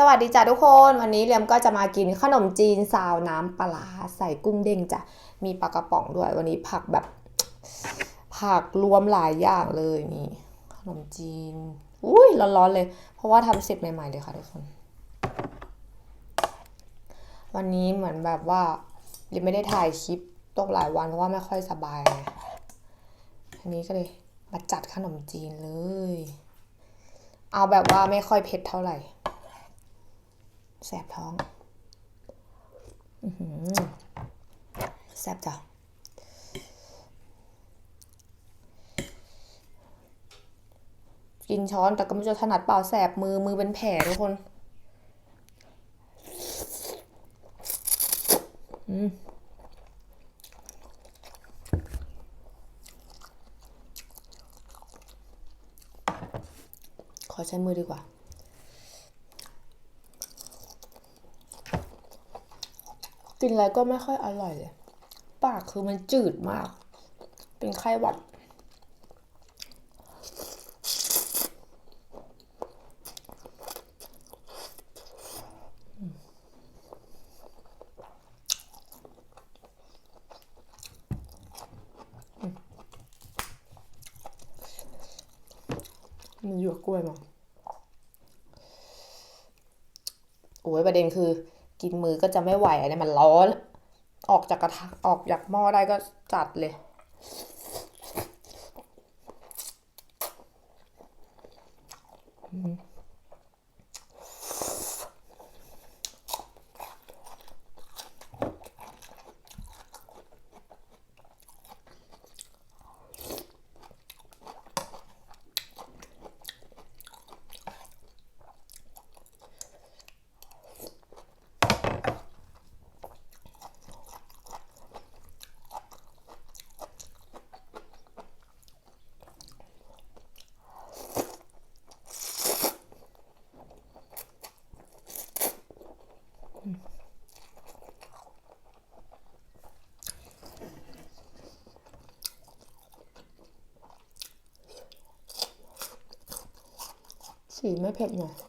สวัสดีจ้ะทุกคนวันนี้เรียมก็จะมากินขนมจีนซาวน้ำปลาใส่กุ้งเด้งจ้ะมีปลากระป๋องด้วยวันนี้ผักแบบ ผักรวมหลายอย่างเลยนี่ขนมจีนอุ้ยร้อนๆเลย เพราะว่าทำเสร็จใหม่ๆเลยค่ะทุกคน วันนี้เหมือนแบบว่าเรียมไม่ได้ถ่ายคลิปตกหลายวันเพราะว่าไม่ค่อยสบายไงทีนี้ก็เลยมาจัดขนมจีนเลย เอาแบบว่าไม่ค่อยเผ็ดเท่าไหร่ แสบท้องแสบจ้ะกินช้อนแต่ก็ไม่จะถนัดเปล่าแสบมือมือเป็นแผลทุกคน อืมขอใช้มือดีกว่า กินอะไรก็ไม่ค่อยอร่อยเลย ปากคือมันจืดมาก เป็นไข้หวัด มันหยวกกล้วยมาโอ้ยประเด็นคือ กินมือก็จะไม่ไหวอันนี้มันร้อน ออกจากกระทะออกจากหม้อได้ก็จัดเลย สีไม่เผ็ดหน่อย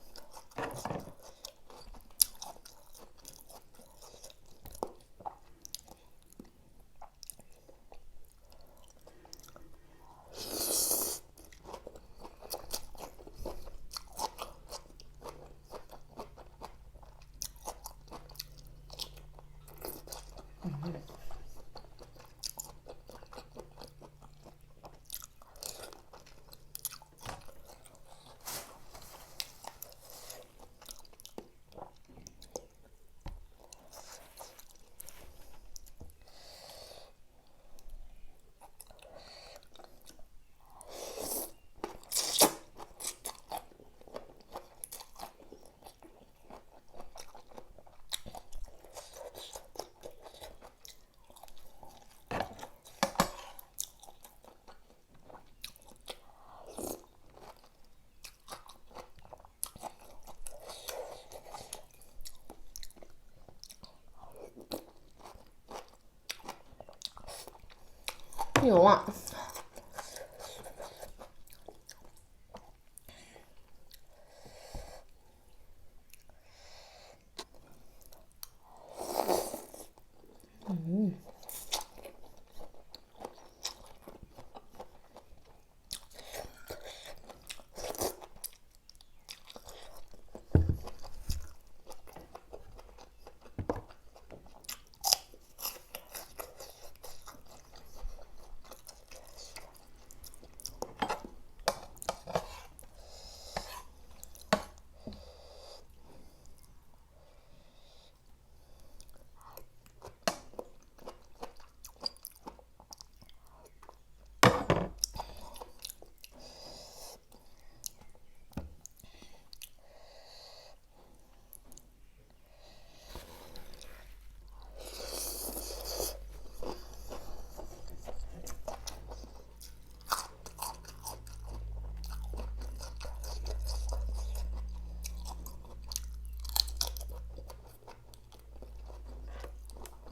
หิว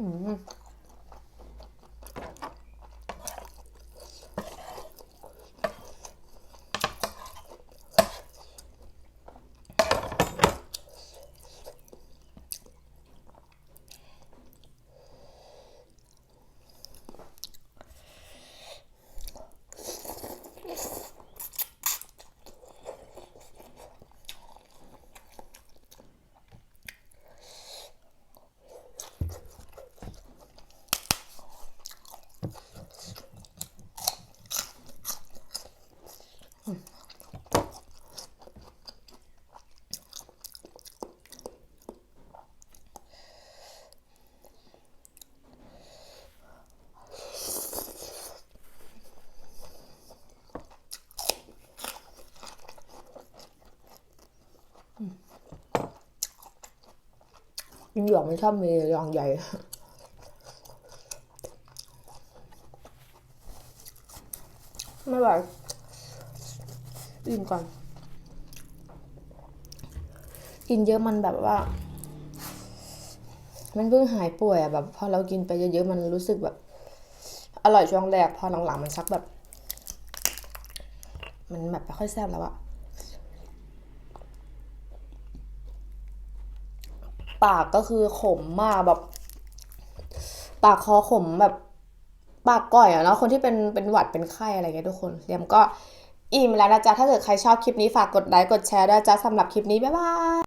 อ่ กินหยองไม่ชอบมีหยองใหญ่ ไม่ไหวอิ่มก่อน กินเยอะมันแบบว่า มันเพิ่งหายป่วยอะแบบพอเรากินไปเยอะๆมันรู้สึกแบบ อร่อยช่วงแรก พอหลังๆมันชักแบบ มันแบบไม่ค่อยแซ่บแล้วอะ ปากก็คือขมมากแบบ ปากคอขมแบบปากก่อยอะเนาะคนที่เป็นเป็นหวัดเป็นไข้อะไรเงี้ยทุกคนเรียมก็อิ่มแล้วนะจ๊ะถ้าเกิดใครชอบคลิปนี้ฝากกดไลค์กดแชร์ด้วยจ้ะสำหรับคลิปนี้บ๊ายบาย